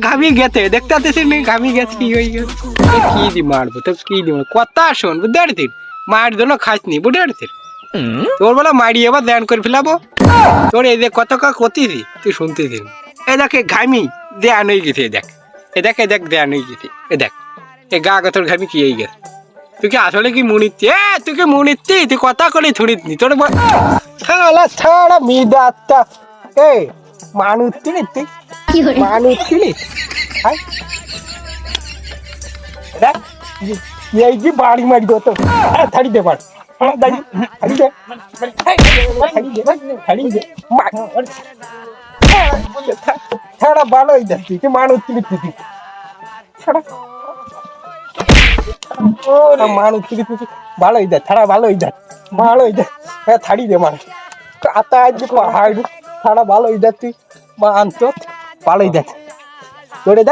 ঘামি গেছে দেখতে দিতেন ঘামি গেছে কি হয়ে গেছে কি দি মারবো তো কি দি মার পারছিস তোর বেলা মারি এবার ধ্যান করে ফেলাবো তোর এই যে কত কা কতিছি তুই শুনতেছিস এই দেখ এ ঘামি দেয়ান হয়ে গেছে দেখ এ দেখ এ দেখ দেয়ান হয়ে গেছে এ দেখ এ গা গতর ঘামি কি হয়ে গেছে তুই কি আসলে কি মুনিচ্ছি এ তুই কি মুনিচ্ছি তুই কথা করে ছুড়িতনি তোর ছাড়া ছাড়া মিদাত্তা। এ মানুষ চিনিস তুই? মানুষ চিনিস দেখ এই যে বাড়ি মারি দো তো। ছাড়ি দে বাড়ি। ছাড়ি ভালো হয়ে যাচ্ছি তুই মানুষ চিনিস তুই। ছাড়া। মানুষ ভালো হয়ে যায় ছাড়া ভালো হয়ে যায়, ভালো হয়ে যায়। হ্যাঁ ছাড়ি দে মানুষ আতা আজ পাহাড় ছাড়া ভালো হয়ে যায় তুই। মা আনত ভালো হয়ে মানুষ তোরে